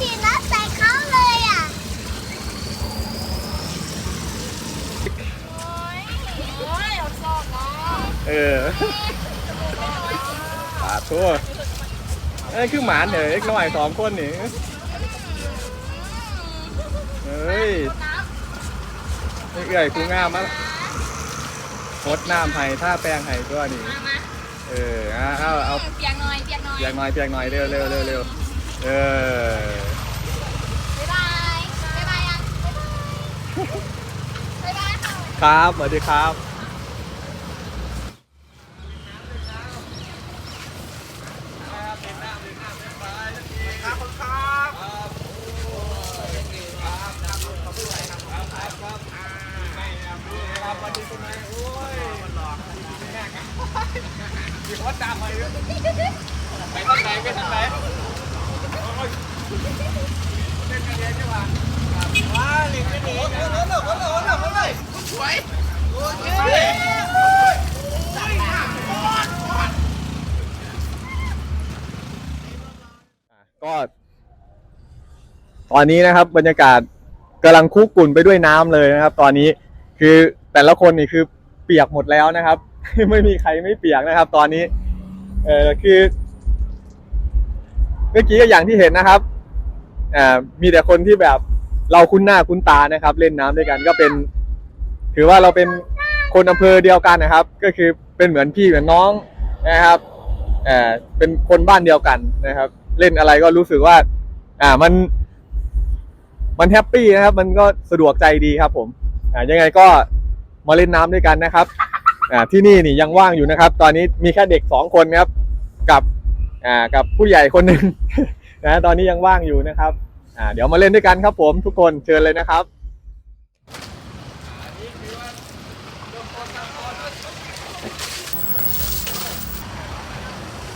ฉีดน้ำใส่เขาเลยอะเออปาดทั่วเอ้ยคือหมานเหรอเอ็กน้อยสองคนนี่เฮ้ยเอ้ยเอื่อยกูงามมากพดน้ำไห้ท่าแป้งไห้ตัวนี้มามาเออเอาเอาเอาเปียกหน่อยเปียกหน่อยเปียกหน่อยเปียกหน่อยเร็วเร็วเร็วเร็ว เออ บ๊ายบาย บ๊ายบายยังบ๊ายบายค่ะ ครับสวัสดีครับ ก็ตอนนี้นะครับ บรรยากาศกำลังคุกกุ่นไปด้วยน้ำเลยนะครับ ตอนนี้คือแต่ละคนนี่คือเปียกหมดแล้วนะครับ ไม่มีใครไม่เปียกนะครับ ตอนนี้ เออคือเมื่อกี้ก็อย่างที่เห็นนะครับอ่ามีแต่คนที่แบบเราคุ้นหน้าคุ้นตานะครับ เล่นน้ำด้วยกันก็เป็น ถือว่าเราเป็นคนอำเภอเดียวกันนะครับ ก็คือเป็นเหมือนพี่เหมือนน้องนะครับเอ่อเป็นคนบ้านเดียวกันนะครับ เล่นอะไรก็รู้สึกว่า อ่ามัน มันแฮปปี้นะครับ มันก็สะดวกใจดีครับ ผม อ่ายังไงก็มาเล่นน้ำด้วยกันนะครับ อ่าที่นี่นี่ยังว่างอยู่นะครับ ตอนนี้มีแค่เด็กสองคนครับ กับอ่ากับผู้ใหญ่คนหนึ่งนะตอนนี้ยังว่างอยู่นะครับอ่าเดี๋ยวมาเล่นด้วยกันครับ ผมทุกคนเชิญเลยนะครับ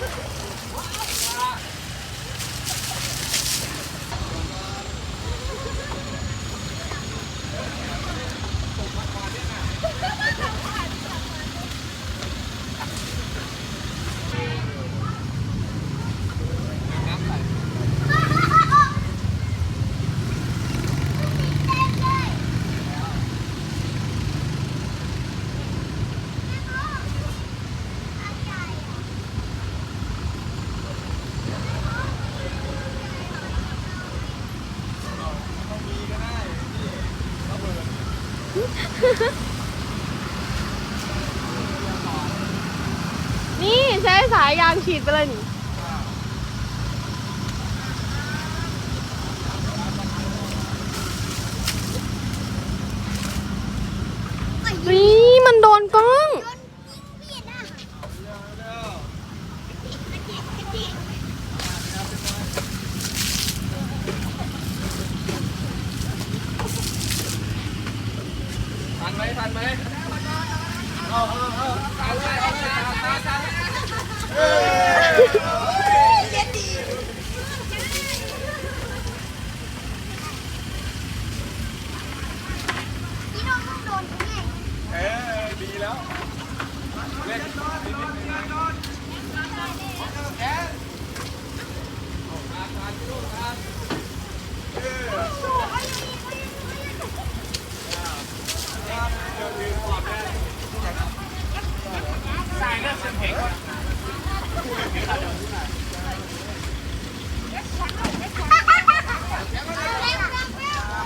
Thank you. นี่ใช้สายยางฉีดไปเลยนี่มันโดนกล้อง ทันไหมทันไหม พี่น้องต้องโดนตรงนี้ เออดีแล้วเล่น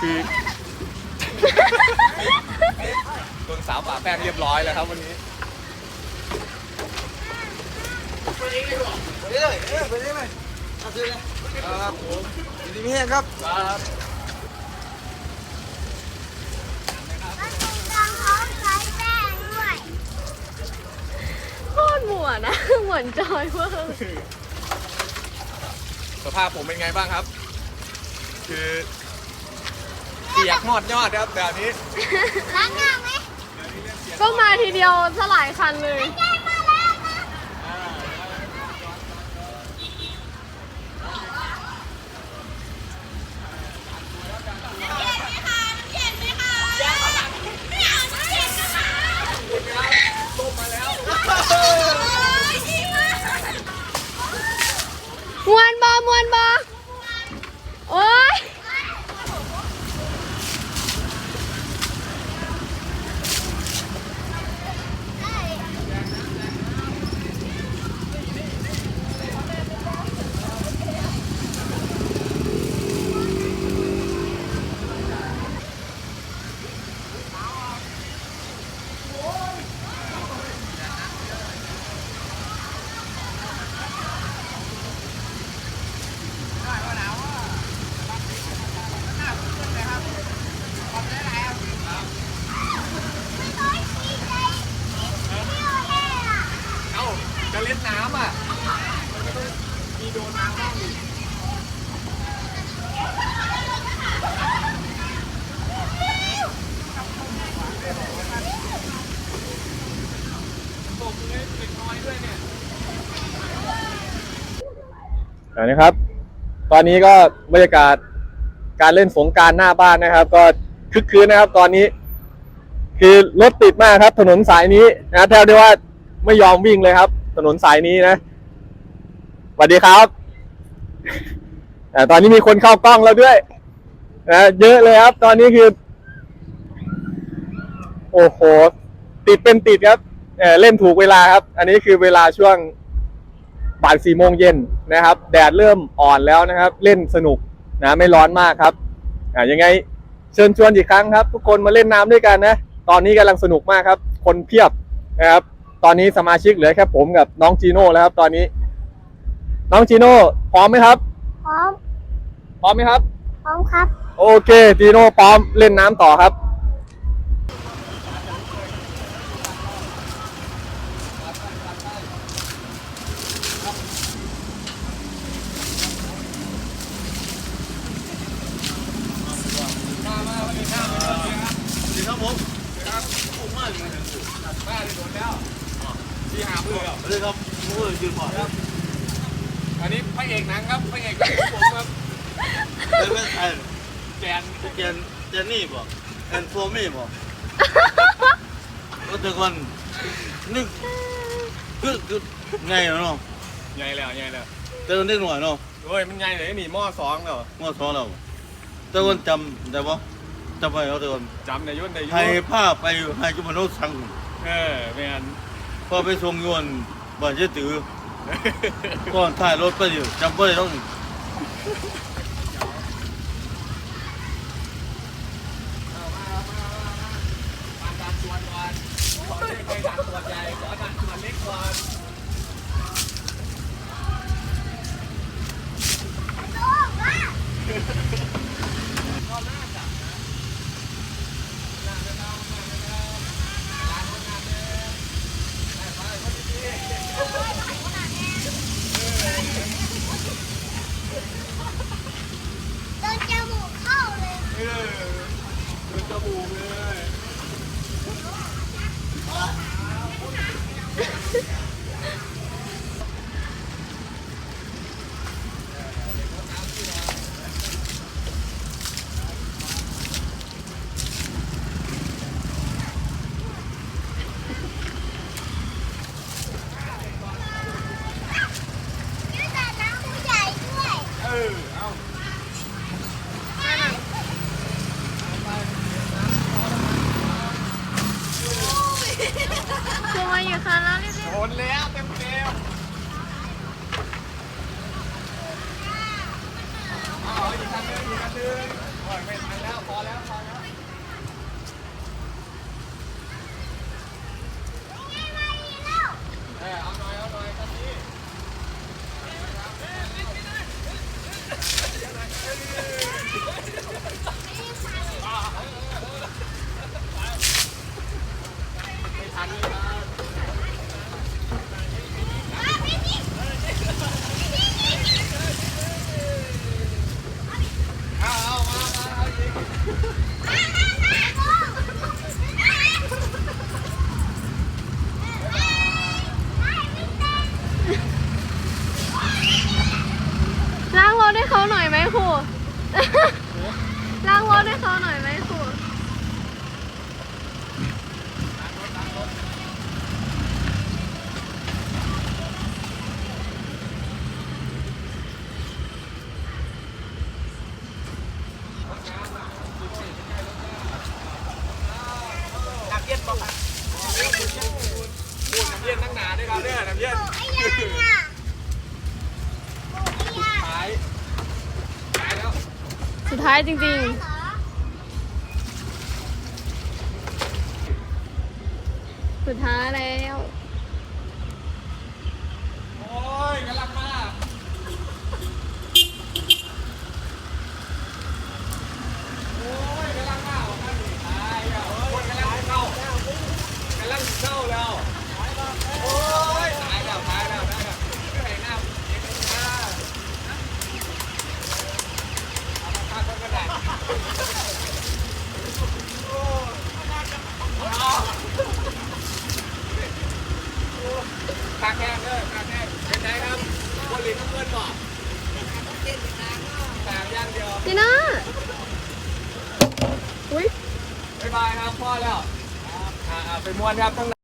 คือโดนสาวป่าแป้งเรียบร้อยแล้วครับวันนี้ไปเลยไปเลยไปเลยไปเลยครับดีมีแห้บครับ ครับ ตังเขาใช้แป้งด้วย โคตร หมวนนะเหมือนจอยเวอร์สภาพผมเป็นไงบ้างครับ คือเปียกหมอดยอดครับแบบนี้ ล้างหน้าไหมก็มาทีเดียวสลายคันเลย แก้มาแล้วนะเย็นไหมคะเย็นไหมคะไม่เอาน้ำเย็นนะคะต้มมาแล้วดี ม เล่นน้ำอะมันก็ต้องมีโดนน้ำบ้างอันนี้ครับ ตอนนี้ก็บรรยากาศการเล่นสงการหน้าบ้านนะครับ ก็คึกคืนนะครับ ตอนนี้ คือรถติดมากครับ ถนนสายนี้นะแทบจะว่าไม่ยอมวิ่งเลยครับ ถนนสายนี้นะสวัสดีครับแต่ตอนนี้มีคนเข้ากล้องแล้วด้วยนะเยอะเลยครับ ตอนนี้คือ โอ้โห ติดเป็นติดครับเอ่อเล่นถูกเวลาครับ อันนี้คือเวลาช่วงบ่ายสี่โมงเย็นนะครับ แดดเริ่มอ่อนแล้วนะครับ เล่นสนุกนะไม่ร้อนมากครับอ่ายังไงเชิญชวนอีกครั้งครับ ทุกคนมาเล่นน้ำด้วยกันนะ ตอนนี้กำลังสนุกมากครับ คนเพียบนะครับ ตอนนี้สมาชิกเหลือแค่ผมกับน้องจีโน่แล้วครับ ตอนนี้ น้องจีโน่พร้อมไหมครับ พร้อม พร้อมไหมครับ พร้อมครับ โอเคจีโน่พร้อมเล่นน้ำต่อครับสวัสดีครับผมครับผมมาอยู่ในตู้มาได้โดนแล้ว ที่หาเพื่อสวัสดีครับมก็ยืนพอครับ อันนี้พระเอกหนังครับพระเอกของผมครับเป็นเป็นไอ้แกนเจนเจนนี่บอกแอนโฟมี่บอกก็แต่ก่อนนึกคือคือไงเนาะใหญ่แล้วใหญ่แล้วแต่ก่อนเด็กหน่อยเนาะโอ้ยมันใหญ่เลยนี่หม้อสองแล้วเมื่อสองเราแต่ก่อนจำได้ปะจำไว้เอาแต่ก่อนจำในยุ่นในยุ่ให้นผ้าไปให้จุมโนสังเออไม่งั้น พอไปส่งยวนบ้านเจ๊ตือก่อนถ่ายรถไปอยู่จำไว้ต้อง ท้ายจริงๆ สุดท้ายแล้ว อุ้ย บ๊ายบายครับพ่อแล้วอ่าๆไปม้วนครับทั้ง